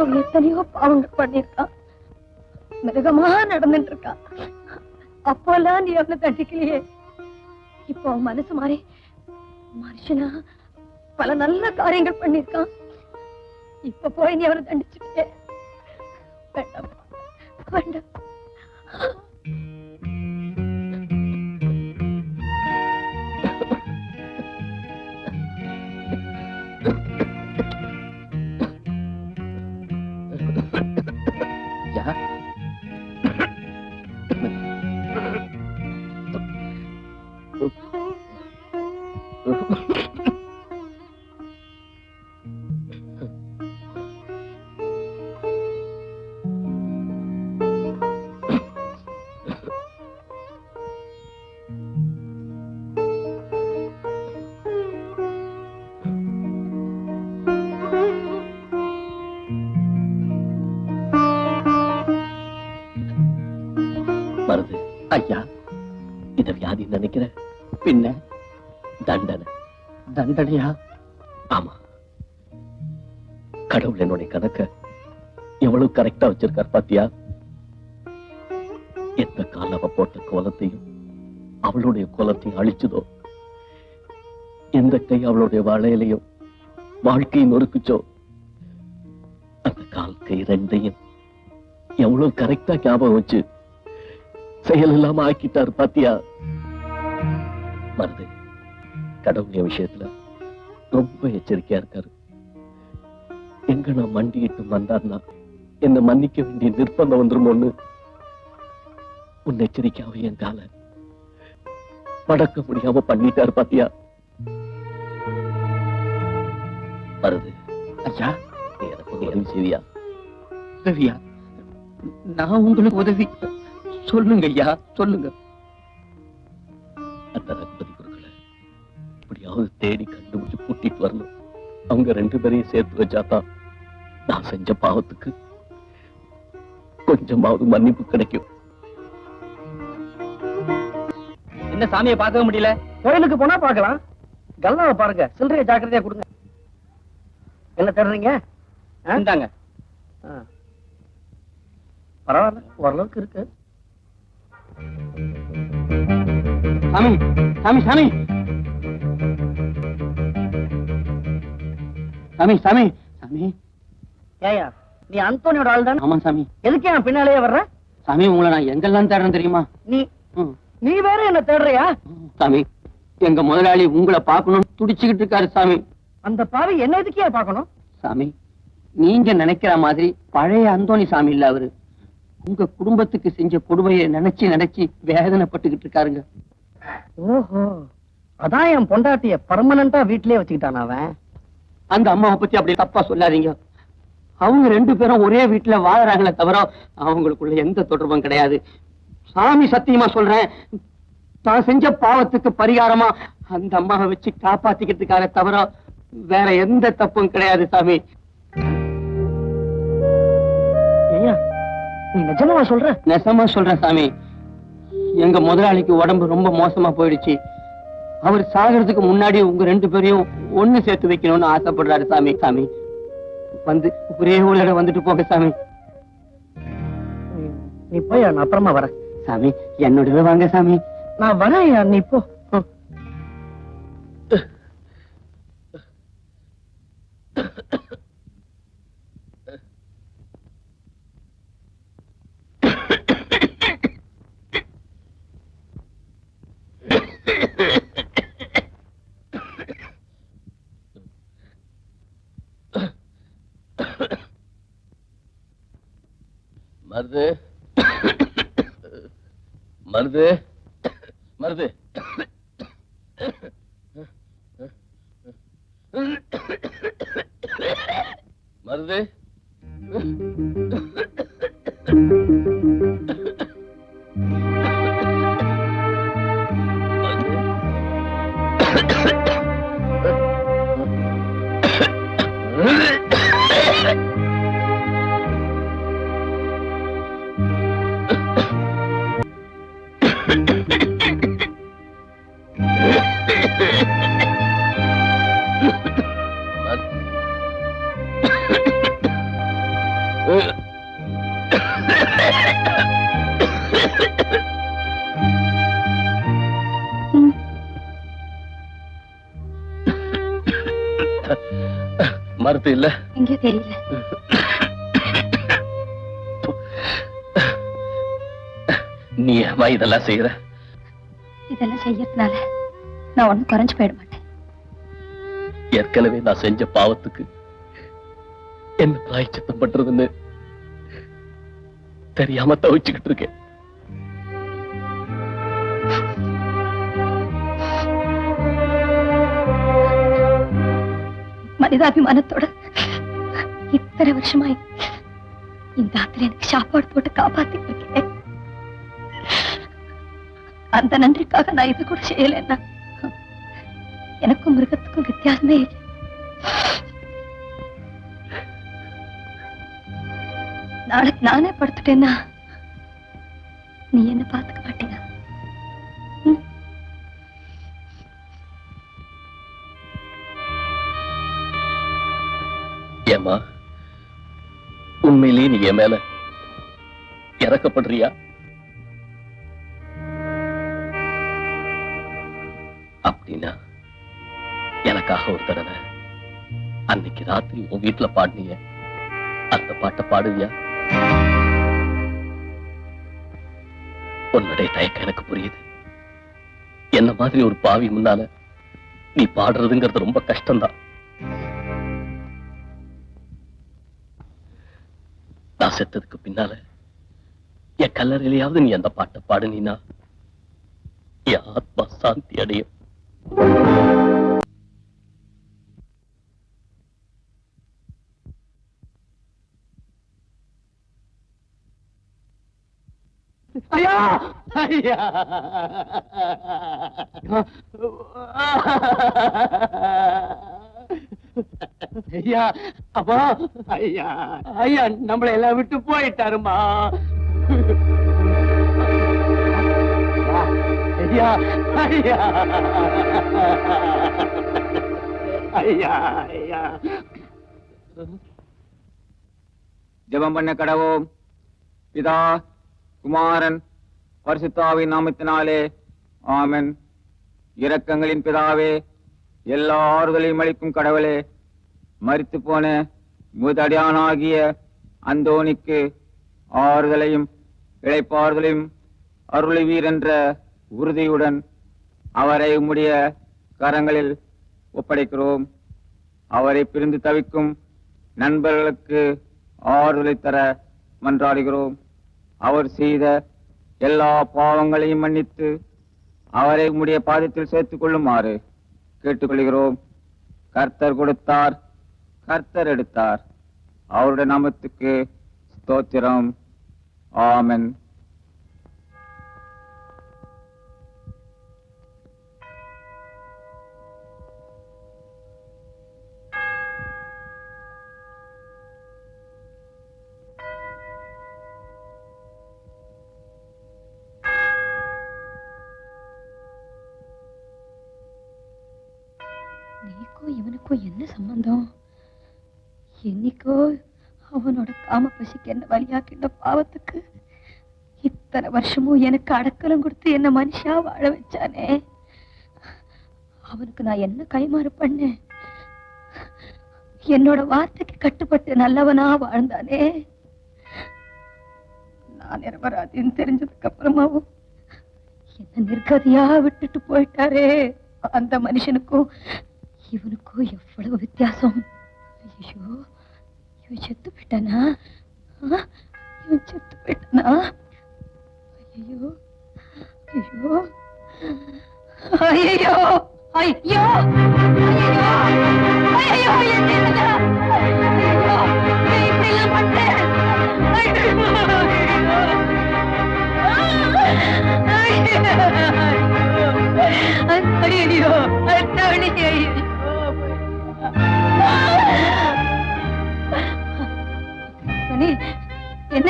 அவன் எத்தனையோ பாவங்கள் பண்ணிருக்கான் மிருகமா நடந்துட்டு இருக்கான் அப்போல்லாம் நீ அவனை தண்டிக்கலையே இப்போ அவன் மனசு மாறி மனுஷனா பல நல்ல காரியங்கள் பண்ணிருக்கான் இப்ப போய் நீ அவனை தண்டிச்சுட்டே வேண்டாம் வேண்டாம். ஐயா இத வியாதி நினைக்கிற. பின்ன தண்டனை. தண்டனையா? ஆமா. கடவுள் என்னுடைய கணக்க எவ்வளவு கரெக்டா வச்சிருக்கார் பாத்தியா? எந்த கால அவ போட்ட கோலத்தையும் அவளுடைய கோலத்தையும் அழிச்சதோ? எந்த கை அவளுடைய வாழையிலையும் வாழ்க்கையை நொறுக்குச்சோ? அந்த கால் கை ரெண்டையும் எவ்வளவு கரெக்டா ஞாபகம் வச்சு செயல் இல்லாம ஆக்கிட்டாரு பாத்தியா? மருது கடவுளிய விஷயத்துல ரொம்ப எச்சரிக்கையா இருக்காரு. எங்க நான் மண்டிட்டு வந்தார்னா என்ன மன்னிக்க வேண்டிய நிர்பந்தம் வந்துருமோன்னு முன்னெச்சரிக்கையாவே என் கால மடக்க முடியாம பண்ணிட்டாரு பாத்தியா? மருது ஐயா. எனக்கு உதவி செய்வியா? உதவியா? நான் உங்களுக்கு உதவி சொல்லுங்க ஐயா சொல்லுங்க. அந்த ரகுபதி குருக்களை எப்படியாவது தேடி கண்டுபிடிச்சு கூட்டிட்டு வரணும். அவங்க ரெண்டு பேரையும் சேர்த்து வச்சாதான் நான் செஞ்ச பாவத்துக்கு கொஞ்சமாவது மன்னிப்பு கிடைக்கும். என்ன சாமியை பார்க்க முடியல? கோயிலுக்கு போனா பார்க்கலாம். கல்லாவை பாருங்க சில்லறைய ஜாக்கிரதையா கொடுங்க. என்ன தேடுறீங்க? இந்தாங்க. பரவாயில்ல ஓரளவுக்கு இருக்கு. சாமி சாமி சாமி. சாமி சாமி. சாமி. ஏயா நீ அந்தோனியோட ஆள் தானே ஆமா சாமி. எதுக்கு என் பின்னாலேயே வர்ற? சாமி உங்களை நான் எங்கெல்லாம் தேடுறேன் தெரியுமா? நீ நீ வேற என்ன தேடுறியா? சாமி எங்க முதலாளி உங்களை பார்க்கணும் துடிச்சுக்கிட்டு இருக்காரு சாமி. அந்த பாவி என்ன எதுக்கே பார்க்கணும்? சாமி நீங்க நினைக்கிற மாதிரி பழைய அந்தோணி சாமி இல்ல அவரு. உங்க குடும்பத்துக்கு செஞ்ச கொடுமையை நினைச்சு நினைச்சு வேதனைப்பட்டுக்கிட்டு இருக்காருங்க. ஓஹோ. அதான் என் பொண்டாட்டிய பர்மனண்டா வீட்லயே வச்சுக்கிட்டான் அவன்? அந்த அம்மாவை பத்தி அப்படி தப்பா சொல்லாதீங்க. அவங்க ரெண்டு பேரும் ஒரே வீட்டுல வாழறாங்களே தவிர அவங்களுக்குள்ள எந்த தொடர்பும் கிடையாது. சாமி சத்தியமா சொல்றேன். தான் செஞ்ச பாவத்துக்கு பரிகாரமா அந்த அம்மாவை வச்சு காப்பாத்திக்கிறதுக்காக தவிர வேற எந்த தப்பும் கிடையாது சாமி. நிஜமா சொல்ற? நெசமா சொல்றேன் சாமி. எங்க முதலாளிக்கு உடம்பு ரொம்ப மோசமா போயிடுச்சு. அவர் சாகிறதுக்கு முன்னாடி உங்க ரெண்டு பேரையும் ஒண்ணு சேர்த்து வைக்கணும்னு ஆசைப்படுறாரு சாமி. சாமி வந்து ஒரே உள்ளட வந்துட்டு போக சாமி. நீ போய் நான் அப்புறமா வரேன். சாமி என்னோடவே வாங்க சாமி. நான் வரேன் நீ போ. மருது. மருது. மருது. மருது. நீ ஏமா இதெல்லாம் செய்யற இதெல்லாம் செய்யறதுனால நான் ஒண்ணும் குறைஞ்சு போயிட மாட்டேன். ஏற்கனவே நான் செஞ்ச பாவத்துக்கு என்ன பிராய்ச்சித்தம் பண்றதுன்னு தெரியாம தவிச்சுக்கிட்டு இருக்கேன். மனிதாபிமானத்தோட இத்தனை வருஷமாய் இந்த ஆத்துல எனக்கு சாப்பாடு போட்டு காப்பாத்திட்டு இருக்கேன் அந்த நன்றிக்காக நான் இது கூட செய்யலன்னா எனக்கும் மிருகத்துக்கும் வித்தியாசமே இல்லை. நாளைக்கு நானே படுத்துட்டேன்னா நீ என்ன பாத்துக்க மாட்டியா உண்மையிலேயே நீ என் மேல இறக்கப்படுறியா? அப்படின்னா எனக்காக ஒரு தடவை அன்னைக்கு ராத்திரி உன் வீட்டுல பாடினிய. அந்த பாட்டை பாடுவியா? உன்னுடைய தயக்கம் எனக்கு புரியுது. என்ன மாதிரி ஒரு பாவி முன்னால நீ பாடுறதுங்கிறது ரொம்ப கஷ்டம்தான். செத்ததுக்கு பின்னால என் கல்லறையிலையாவது நீ அந்த பாட்டை பாடுனீனா என் ஆத்மா சாந்தி அடையும். ஐயா! ஐயா! ஐயா அப்பா. ஐயா. ஐயா நம்மளை எல்லாம் விட்டு போயிட்டாருமா ஐயா ஐயா. ஐயா ஐயா. ஜெபம் பண்ண கடவோம் பிதா குமாரன் பரிசுத்தாவின் நாமத்தினாலே ஆமென். இரக்கங்களின் பிதாவே எல்லா ஆறுதலையும் அளிக்கும் கடவுளே. மறித்து போன முதடியானாகிய அந்தோனிக்கு ஆறுதலையும் இழைப்பார்களையும் அருளிவீர் என்ற உறுதியுடன் அவரை உம்முடைய கரங்களில் ஒப்படைக்கிறோம். அவரை பிரிந்து தவிக்கும் நண்பர்களுக்கு ஆறுதலை தர மன்றாடுகிறோம். அவர் செய்த எல்லா பாவங்களையும் மன்னித்து அவரை உம்முடைய பாதத்தில் சேர்த்துக் கொள்ளுமாறு கேட்டுக்கொள்கிறோம். கர்த்தர் கொடுத்தார் கர்த்தர் எடுத்தார். அவருடைய நாமத்துக்கு ஸ்தோத்திரம். ஆமன். சம்பந்தம் என்னைக்கோ அவனோட காம பசிக்கு என்ன வழியாக்கின்ற பாவத்துக்கு? இத்தனை வருஷமும் எனக்கு அடக்கலம் கொடுத்து என்ன மனுஷா வாழ வச்சானே? அவனுக்கு நான் என்ன கைமாறு பண்ணேன்? என்னோட வார்த்தைக்கு கட்டுப்பட்டு நல்லவனா வாழ்ந்தானே? நான் நிரபராதின்னு தெரிஞ்சதுக்கு அப்புறமாவும் என்ன நிர்கதியா விட்டுட்டு போயிட்டாரே? அந்த மனுஷனுக்கும் இவனுக்கும் எவ்வளவு வித்தியாசம் ஐயோ இவன் செத்து போயிட்டானா ஆ? இவன் செத்து போயிட்டானா ஐயோ ஐயோ ஐயோ ஐயோ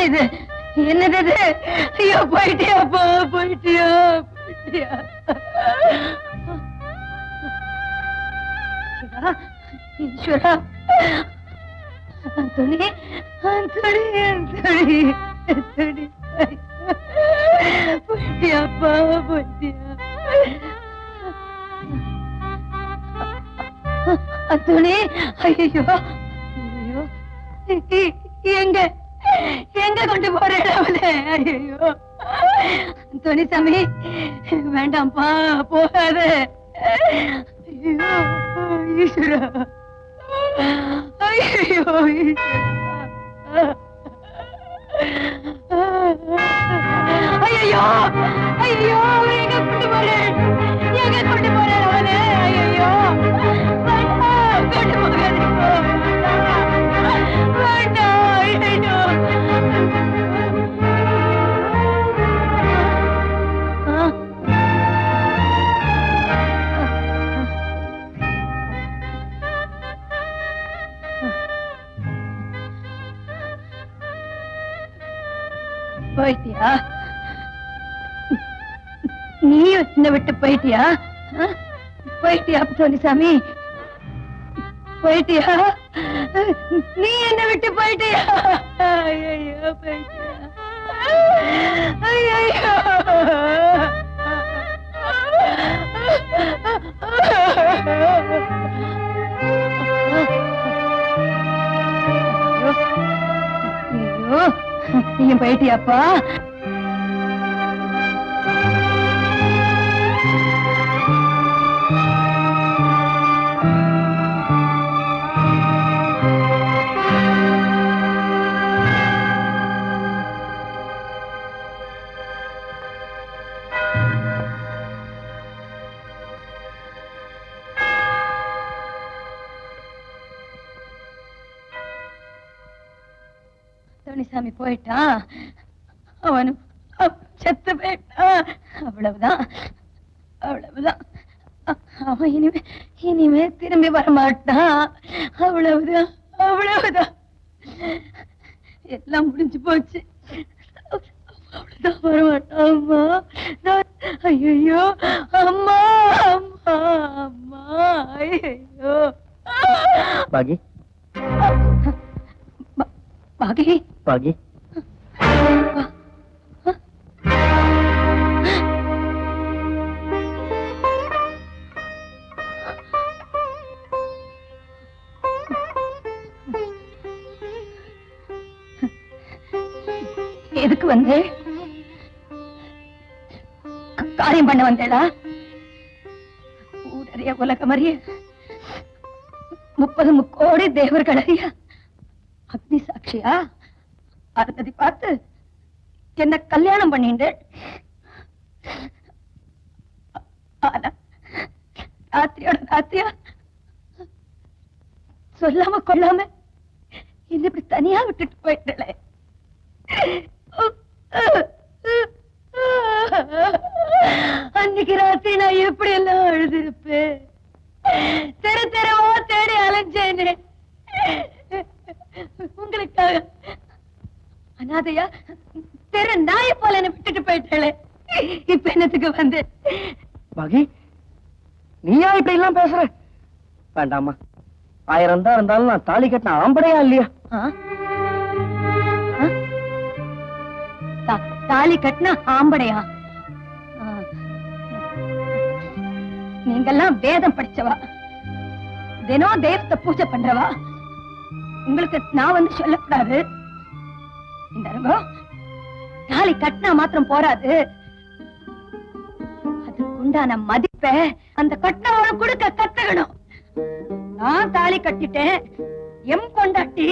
என்ன இது? என்னது இது? ஐயோ போயிட்டியா போ போயிட்டியா போயிட்டியா. ஈஸ்வரா அந்தோணி அந்தோணி அந்தோணி அந்தோணி. போயிட்டியாப்பா போயிட்டியா. அந்தோணி ஐயோ. எங்க? எங்க கொண்டு போறேன் ஐயோ துணிசாமி வேண்டாம்ப்பா போகாத. ஐயோ ஈஸ்வரா. ஐயோ ஐயோ ஐயோ எங்க கொண்டு போறேன் எங்க கொண்டு போயிட்டியா? நீயும் என்ன விட்டு போயிட்டியா? ஆ? போயிட்டியா சாமி. போயிட்டியா? நீ என்ன விட்டு போயிட்டியா? ஐயோ போயிட்டியா? ஐயோ ஐயோ நீ போயிட்டியாப்பா? போயிட்டான் அவனும் அவன் செத்து போயிட்டான் அவ்வளவுதான் அவ்வளவுதான். அவன் இனிமே இனிமே திரும்பி வரமாட்டான். அவ்வளவுதான் அவ்வளவுதான். எல்லாம் முடிஞ்சு போச்சு. அவ்வளவுதான் வரமாட்டான் அம்மா. ஐயோ அம்மா அம்மா அம்மா ஐயோ பாகி. பாகி. பாகி. எதுக்கு வந்து? காரியம் பண்ண வந்தேடா. ஊரறிய உலகம் அறிய முப்பது முக்கோடி தேவர்கள் அறிய அக்னி சாட்சியா? பார்த்ததை பார்த்து என்ன கல்யாணம் பண்ணிண்டு ஆனா ராத்திரியோட ராத்திரியா? சொல்லாம கொள்ளாம என்ன இப்படி தனியா விட்டுட்டு போயிட்டல அன்னைக்கு ராத்திரி நான் எப்படி எல்லாம் அழுதிருப்பேன்? தெரு தெருவோ தேடி அலைஞ்சேனே. உங்களுக்காக அனாதையா? தெரு நாயை போல என்ன விட்டுட்டு போயிட்டே இப்ப என்னத்துக்கு வந்து? பாகி நீயா இப்படி எல்லாம் பேசுற? வேண்டாமா ஆயிரம் தான் இருந்தாலும் நான் தாலி கட்டின ஆம்படையா இல்லையா? தாலி கட்டின ஆம்படையா. நீங்கெல்லாம் வேதம் படிச்சவா? தினம் தெய்வத்தை பூஜை பண்றவா? உங்களுக்கு நான் வந்து சொல்லக்கூடாது. இந்த அரங்கோ, தாலி கட்டினா மாத்திரம் போராது. அதுக்குண்டான மதிப்ப அந்த கட்டினவனும் கொடுக்க கத்துக்கணும். நான் தாலி கட்டிட்டேன். எம் கொண்டாட்டி.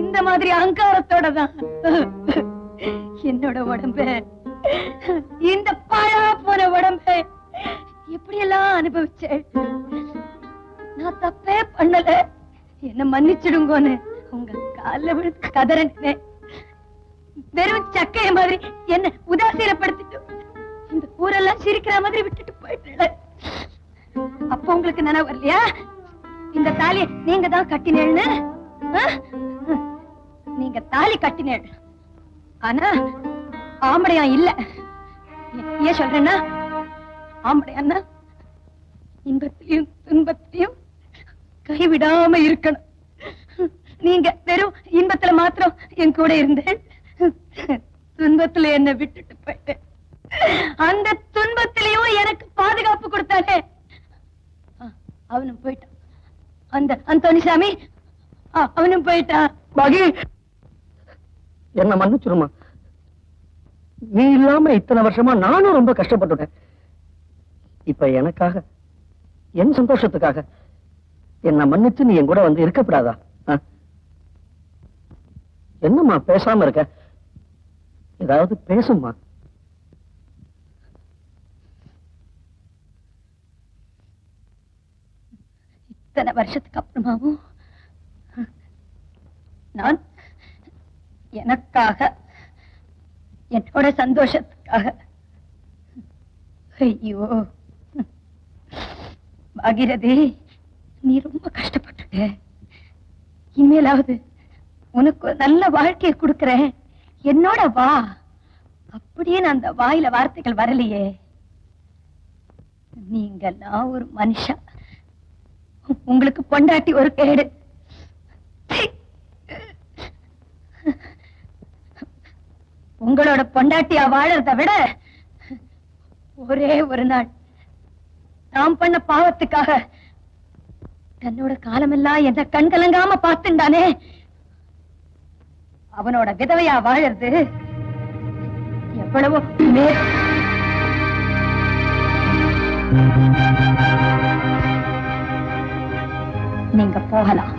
இந்த மாதிரி அங்காரத்தோட தான் என்னோட உடம்பு. இந்த பாழா போன உடம்பு எப்படி எல்லாம் அனுபவிச்சேன்? நான் தப்பே பண்ணல. என்ன மன்னிச்சிடுங்கோன்னு. உங்க கால்ல விழுந்து வெறும் சக்கைய மாதிரி என்ன உதாசீனப்படுத்திட்டு இந்த ஊரெல்லாம் சிரிக்கிற மாதிரி விட்டுட்டு போயிட்டு அப்ப உங்களுக்கு நினைவு இந்த தாலியை நீங்க தான் கட்டினேன்னு? நீங்க தாலி கட்டினேள் ஆனா ஆம்படையா இல்ல. ஏன் சொல்றேன்னா ஆம்படையான்னா இன்பத்திலையும் துன்பத்திலையும் கைவிடாம இருக்கணும். நீங்க வெறும் இன்பத்துல மாத்திரம் என் கூட இருந்தேன் துன்பத்துல என்ன விட்டுட்டு போயிட்டேன் அந்த துன்பத்திலையும் எனக்கு பாதுகாப்பு கொடுத்தானே அவனும் போயிட்டான். அந்த அந்தோனிசாமி அவனும் போயிட்டான். பாகி என்ன மன்னிச்சிருமா நீ இல்லாம இத்தனை வருஷமா நானும் ரொம்ப கஷ்டப்பட்டுட்டேன். இப்ப எனக்காக என் சந்தோஷத்துக்காக என்ன மன்னிச்சு நீ என் கூட வந்து இருக்கப்படாதா என்னம்மா பேசாம இருக்க? ஏதாவது பேசும்மா. இத்தனை வருஷத்துக்கு அப்புறமாவும் நான் எனக்காக என்னோட சந்தோஷத்துக்காக ஐயோ பாகிரதி நீ ரொம்ப கஷ்டப்பட்டுட்ட இனிமேலாவது உனக்கு நல்ல வாழ்க்கையை கொடுக்கறேன். என்னோட வா. அப்படியே நான் அந்த வாயில வார்த்தைகள் வரலையே. நீங்கெல்லாம் ஒரு மனுஷா. உங்களுக்கு பொண்டாட்டி ஒரு கேடு. உங்களோட பொண்டாட்டியா வாழறத விட ஒரே ஒரு நாள். நாம் பண்ண பாவத்துக்காக தன்னோட காலமெல்லாம் என்ன கண்கலங்காம பார்த்துண்டானே அவனோட விதவையா வாழறது எவ்வளவோ நீங்க போகலாம்.